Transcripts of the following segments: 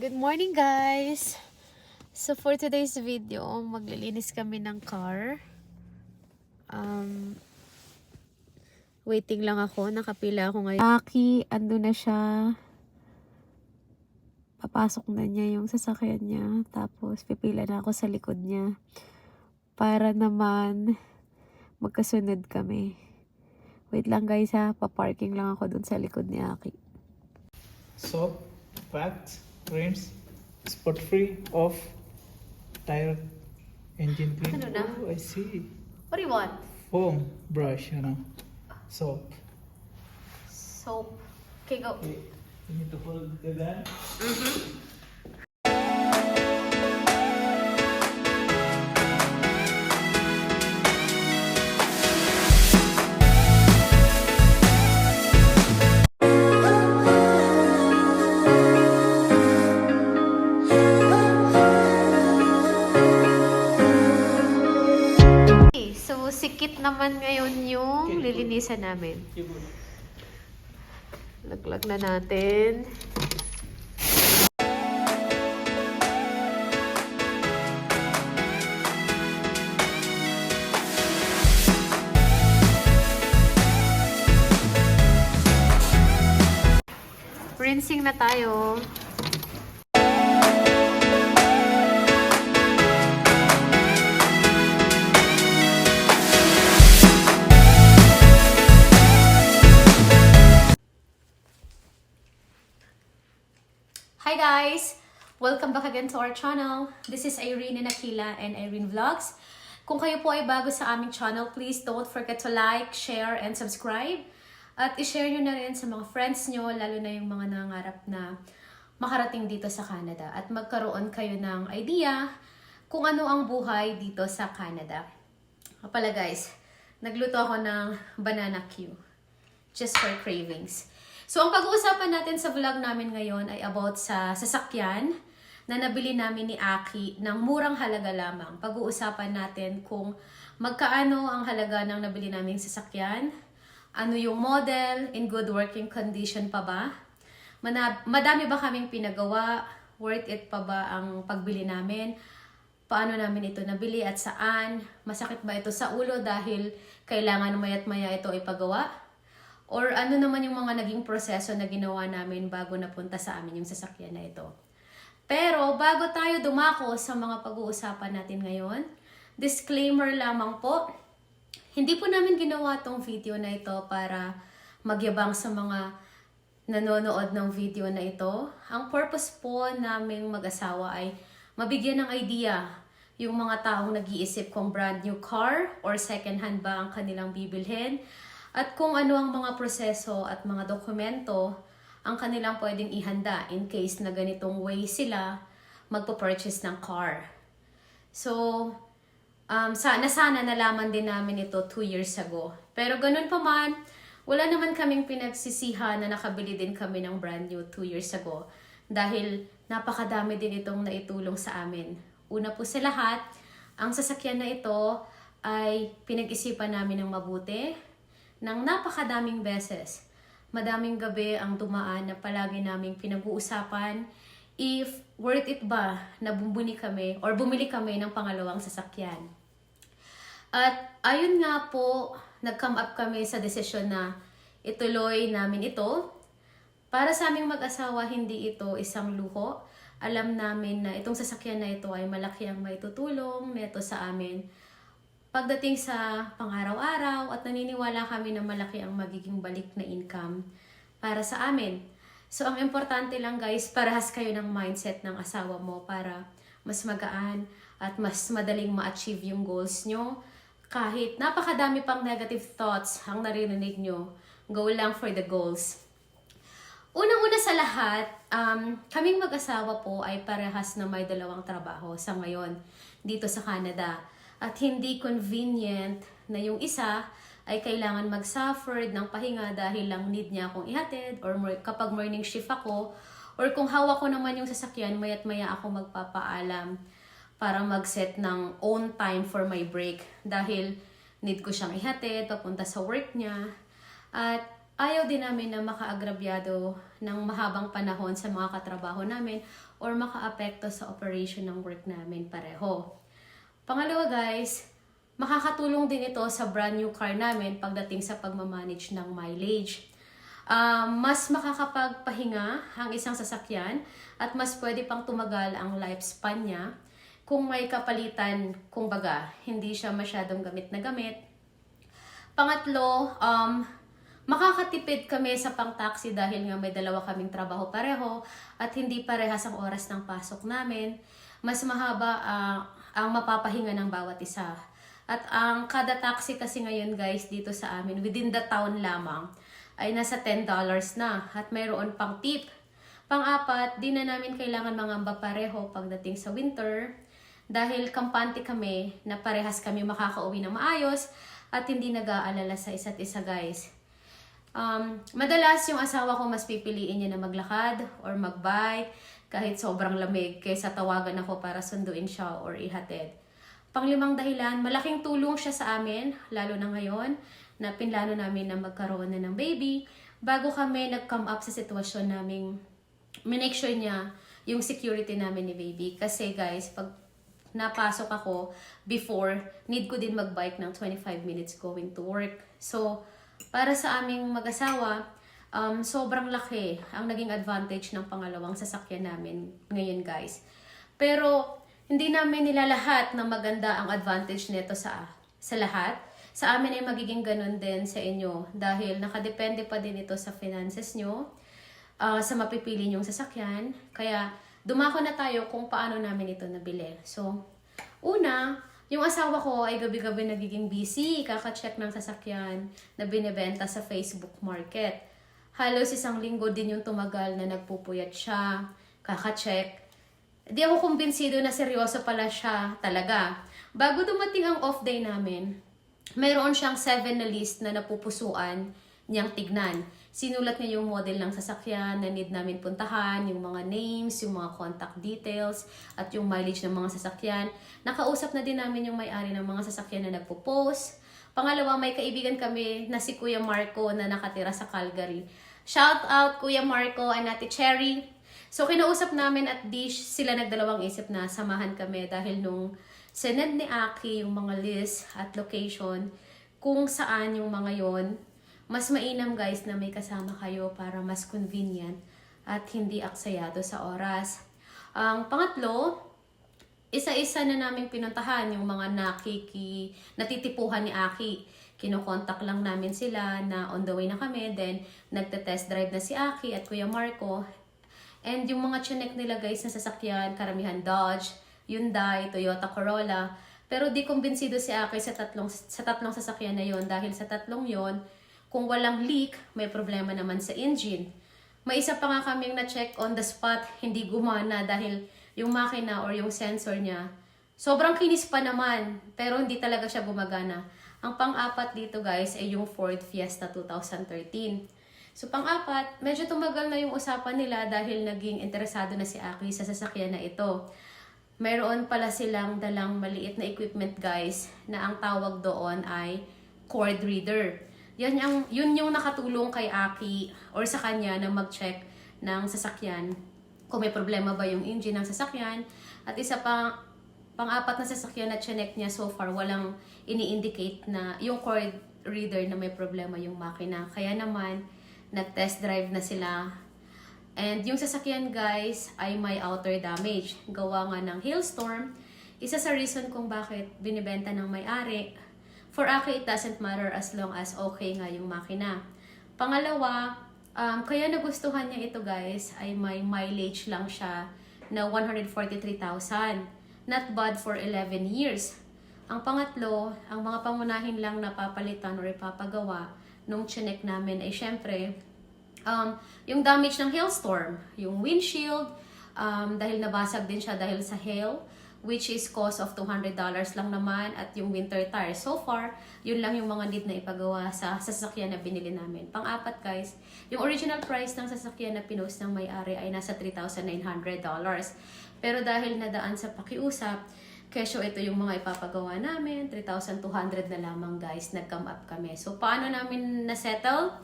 Good morning guys! So for today's video, maglilinis kami ng car. Um, waiting lang ako, nakapila ako ngayon. Aki, ando na siya. Papasok na niya yung sasakyan niya. Tapos pipila na ako sa likod niya. Para naman magkasunod kami. Wait lang guys ha, paparking lang ako dun sa likod ni Aki. soap, wax, rinse, spot free, off, tire, engine clean. Ano na? Oh, I see. What do you want? Foam brush, you know. Soap. Soap. Okay, go. Okay. You need to hold the gun. Okay, namin. Laglag na natin. Hi guys! Welcome back again to our channel. This is Irene and Akila and Irene Vlogs. Kung kayo po ay bago sa aming channel, please don't forget to like, share, and subscribe. At i-share nyo na rin sa mga friends nyo, lalo na yung mga nangarap na makarating dito sa Canada. At magkaroon kayo ng idea kung ano ang buhay dito sa Canada. Nga pala guys, nagluto ako ng banana Q. Just for cravings. So, ang pag-uusapan natin sa vlog namin ngayon ay about sa sasakyan na nabili namin ni Aki ng murang halaga lamang. Pag-uusapan natin kung magkaano ang halaga ng nabili naming sasakyan, ano yung model, in good working condition pa ba, Mana- madami ba kaming pinagawa, worth it pa ba ang pagbili namin, paano namin ito nabili at saan, masakit ba ito sa ulo dahil kailangan mayat maya ito ipagawa, Or ano naman yung mga naging proseso na ginawa namin bago napunta sa amin yung sasakyan na ito. Pero bago tayo dumako sa mga pag-uusapan natin ngayon, disclaimer lamang po, hindi po namin ginawa tong video na ito para magyabang sa mga nanonood ng video na ito. Ang purpose po naming mag-asawa ay mabigyan ng idea yung mga taong nag-iisip kung brand new car or second hand ba ang kanilang bibilhin at kung ano ang mga proseso at mga dokumento ang kanilang pwedeng ihanda in case na ganitong way sila magpo-purchase ng car. So, um, sana sana nalaman din namin ito two years ago. Pero ganun pa man, wala naman kaming pinagsisihan na nakabili din kami ng brand new two years ago. Dahil napakadami din itong naitulong sa amin. Una po sa lahat, ang sasakyan na ito ay pinag-isipan namin ng mabuti, ng napakadaming beses. Madaming gabi ang dumaan na palagi naming pinag-uusapan if worth it ba na bumili kami or bumili kami ng pangalawang sasakyan. At ayun nga po, nag-come up kami sa desisyon na ituloy namin ito. Para sa aming mag-asawa, hindi ito isang luho. Alam namin na itong sasakyan na ito ay malaki ang may tutulong neto sa amin pagdating sa pang-araw-araw at naniniwala kami na malaki ang magiging balik na income para sa amin. So, ang importante lang guys, parehas kayo ng mindset ng asawa mo para mas magaan at mas madaling ma-achieve yung goals nyo. Kahit napakadami pang negative thoughts ang naririnig nyo, go lang for the goals. Unang-una sa lahat, um, kaming mag-asawa po ay parehas na may dalawang trabaho sa ngayon dito sa Canada. At hindi convenient na yung isa ay kailangan mag-suffer ng pahinga dahil lang need niya akong ihatid or kapag morning shift ako or kung hawak ko naman yung sasakyan, mayat maya ako magpapaalam para mag-set ng own time for my break dahil need ko siyang ihatid papunta sa work niya. At ayaw din namin na makaagrabyado ng mahabang panahon sa mga katrabaho namin or makaapekto sa operation ng work namin pareho. Pangalawa guys, makakatulong din ito sa brand new car namin pagdating sa pagmamanage ng mileage. Um, mas makakapagpahinga ang isang sasakyan at mas pwede pang tumagal ang lifespan niya kung may kapalitan, kung baga, hindi siya masyadong gamit na gamit. Pangatlo, um, makakatipid kami sa pang-taxi dahil nga may dalawa kaming trabaho pareho at hindi parehas ang oras ng pasok namin. Mas mahaba ah, ang mapapahinga ng bawat isa. At ang kada taxi kasi ngayon guys dito sa amin, within the town lamang, ay nasa $10 na at mayroon pang tip. Pang-apat, di na namin kailangan mangamba pareho pagdating sa winter dahil kampante kami na parehas kami makakauwi ng maayos at hindi nag-aalala sa isa't isa guys. Um, madalas yung asawa ko mas pipiliin niya na maglakad or magbike kahit sobrang lamig kaysa tawagan ako para sunduin siya or ihatid. Panglimang dahilan, malaking tulong siya sa amin, lalo na ngayon, na pinlano namin na magkaroon na ng baby bago kami nag-come up sa sitwasyon naming minake sure niya yung security namin ni baby. Kasi guys, pag napasok ako before, need ko din mag-bike ng 25 minutes going to work. So, para sa aming mag-asawa, um, sobrang laki ang naging advantage ng pangalawang sasakyan namin ngayon guys. Pero, hindi namin nilalahat na maganda ang advantage nito sa sa lahat. Sa amin ay magiging ganun din sa inyo dahil nakadepende pa din ito sa finances nyo, ah, sa mapipili nyong sasakyan. Kaya dumako na tayo kung paano namin ito nabili. So, una, yung asawa ko ay gabi-gabi nagiging busy, kaka-check ng sasakyan na binebenta sa Facebook Market. Halos isang linggo din yung tumagal na nagpupuyat siya, kaka-check. Di ako kumbinsido na seryoso pala siya talaga. Bago dumating ang off day namin, mayroon siyang seven na list na napupusuan niyang tignan. Sinulat niya yung model ng sasakyan na need namin puntahan, yung mga names, yung mga contact details, at yung mileage ng mga sasakyan. Nakausap na din namin yung may-ari ng mga sasakyan na nagpo-post. Pangalawa, may kaibigan kami na si Kuya Marco na nakatira sa Calgary. Shout out Kuya Marco and Ate Cherry. So, kinausap namin at di sila nagdalawang isip na samahan kami dahil nung sinend ni Aki yung mga list at location kung saan yung mga yon mas mainam guys na may kasama kayo para mas convenient at hindi aksayado sa oras. Ang pangatlo, isa-isa na namin pinuntahan yung mga nakiki, natitipuhan ni Aki. Kinokontak lang namin sila na on the way na kami. Then, nagte-test drive na si Aki at Kuya Marco. And yung mga chinek nila guys na sasakyan, karamihan Dodge, Hyundai, Toyota Corolla. Pero di kumbinsido si Aki sa tatlong, sa tatlong sasakyan na yon dahil sa tatlong yon kung walang leak, may problema naman sa engine. May isa pa nga kaming na-check on the spot, hindi gumana dahil yung makina or yung sensor niya, sobrang kinis pa naman, pero hindi talaga siya gumagana. Ang pang-apat dito guys ay yung Ford Fiesta 2013. So pang-apat, medyo tumagal na yung usapan nila dahil naging interesado na si Aki sa sasakyan na ito. Mayroon pala silang dalang maliit na equipment guys na ang tawag doon ay cord reader. Yan yung, yun yung nakatulong kay Aki or sa kanya na mag-check ng sasakyan kung may problema ba yung engine ng sasakyan. At isa pa, pang-apat na sasakyan na chinek niya so far, walang ini-indicate na yung cord reader na may problema yung makina. Kaya naman, nag-test drive na sila. And yung sasakyan guys ay may outer damage. Gawa nga ng hailstorm. Isa sa reason kung bakit binibenta ng may-ari For Aki, it doesn't matter as long as okay nga yung makina. Pangalawa, um, kaya nagustuhan niya ito guys, ay may mileage lang siya na 143,000. Not bad for 11 years. Ang pangatlo, ang mga pangunahin lang na papalitan or ipapagawa nung chinek namin ay syempre, um, yung damage ng hailstorm, yung windshield, um, dahil nabasag din siya dahil sa hail, which is cost of $200 lang naman at yung winter tire. So far, yun lang yung mga need na ipagawa sa sasakyan na binili namin. Pang-apat guys, yung original price ng sasakyan na pinost ng may-ari ay nasa $3,900. Pero dahil nadaan sa pakiusap, kesyo ito yung mga ipapagawa namin, 3,200 na lamang guys, nag-come up kami. So paano namin na-settle?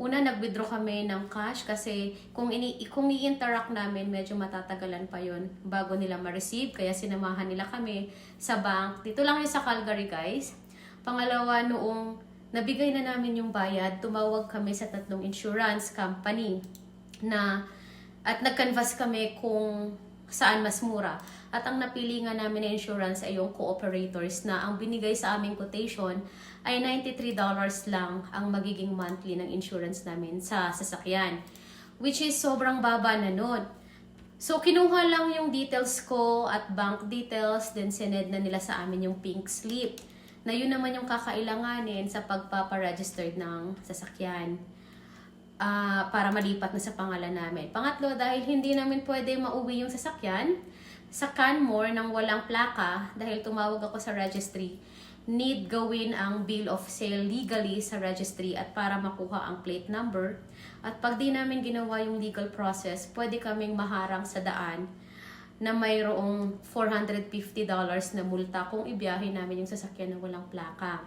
Una, nag-withdraw kami ng cash kasi kung, ini kung i-interact namin, medyo matatagalan pa yon bago nila ma-receive. Kaya sinamahan nila kami sa bank. Dito lang yun sa Calgary, guys. Pangalawa, noong nabigay na namin yung bayad, tumawag kami sa tatlong insurance company na at nag-canvas kami kung saan mas mura. At ang napili nga namin na insurance ay yung cooperators na ang binigay sa aming quotation ay $93 lang ang magiging monthly ng insurance namin sa sasakyan. Which is sobrang baba na nun. So, kinuha lang yung details ko at bank details, then sined na nila sa amin yung pink slip. Na yun naman yung kakailanganin sa pagpaparegistered ng sasakyan ah, para malipat na sa pangalan namin. Pangatlo, dahil hindi namin pwede mauwi yung sasakyan sa Canmore nang walang plaka, dahil tumawag ako sa registry, need gawin ang bill of sale legally sa registry at para makuha ang plate number. At pag di namin ginawa yung legal process, pwede kaming maharang sa daan na mayroong $450 na multa kung ibiyahe namin yung sasakyan na walang plaka.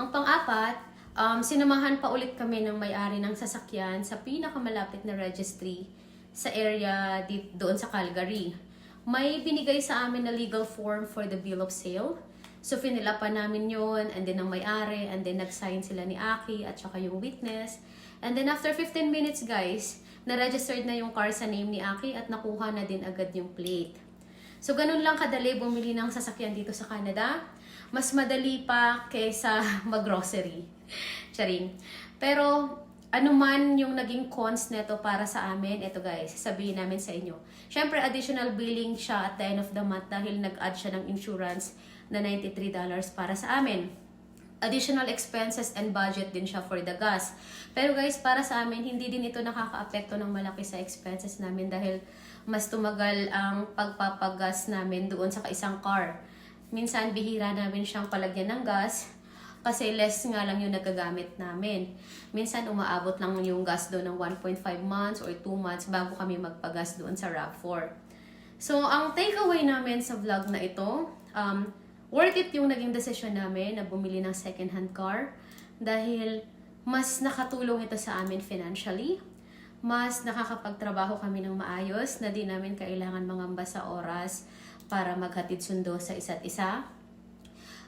Ang pang-apat, um, sinamahan pa ulit kami ng may-ari ng sasakyan sa pinakamalapit na registry sa area di- doon sa Calgary. May binigay sa amin na legal form for the bill of sale. So, finila pa namin yon and then ang may-ari, and then nag-sign sila ni Aki at saka yung witness. And then after 15 minutes, guys, na-registered na yung car sa name ni Aki at nakuha na din agad yung plate. So, ganun lang kadali bumili ng sasakyan dito sa Canada. Mas madali pa kaysa mag-grocery. Charing. Pero, ano man yung naging cons neto para sa amin, ito guys, sabihin namin sa inyo. Siyempre, additional billing siya at the end of the month dahil nag-add siya ng insurance na $93 para sa amin additional expenses and budget din siya for the gas. Pero guys, para sa amin, hindi din ito nakaka-apekto ng malaki sa expenses namin dahil mas tumagal ang pagpapagas namin doon sa isang car. Minsan, bihira namin siyang palagyan ng gas kasi less nga lang yung nagagamit namin. Minsan, umaabot lang yung gas doon ng 1.5 months or 2 months bago kami magpagas doon sa RAV4. So, ang takeaway namin sa vlog na ito, um, worth it yung naging desisyon namin na bumili ng second-hand car dahil mas nakatulong ito sa amin financially, mas nakakapagtrabaho kami ng maayos na di namin kailangan mangamba sa oras para maghatid sundo sa isa't isa.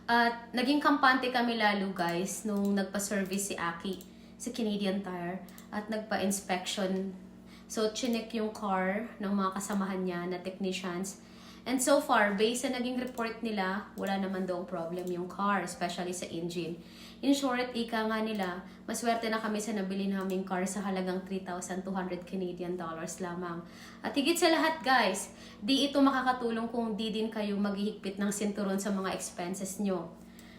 At naging kampante kami lalo guys nung nagpa-service si Aki sa Canadian Tire at nagpa-inspection. So, chinek yung car ng mga kasamahan niya na technicians. And so far, based sa naging report nila, wala naman daw problem yung car, especially sa engine. In short, ika nga nila, maswerte na kami sa nabili naming car sa halagang 3,200 Canadian dollars lamang. At higit sa lahat guys, di ito makakatulong kung di din kayo maghihigpit ng sinturon sa mga expenses nyo.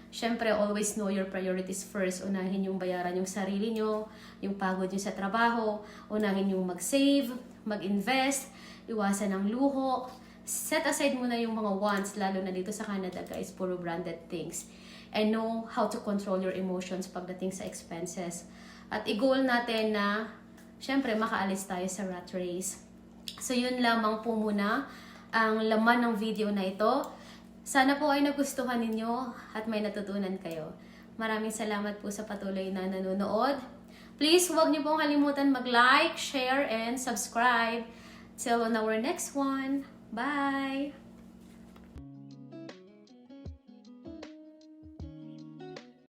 Siyempre, always know your priorities first. Unahin yung bayaran yung sarili nyo, yung pagod nyo sa trabaho, unahin yung mag-save, mag-invest, iwasan ng luho, set aside muna yung mga wants, lalo na dito sa Canada guys, puro branded things. And know how to control your emotions pagdating sa expenses. At i-goal natin na, syempre, makaalis tayo sa rat race. So, yun lamang po muna ang laman ng video na ito. Sana po ay nagustuhan ninyo at may natutunan kayo. Maraming salamat po sa patuloy na nanonood. Please, huwag niyo pong kalimutan mag-like, share, and subscribe. Till on our next one. Bye!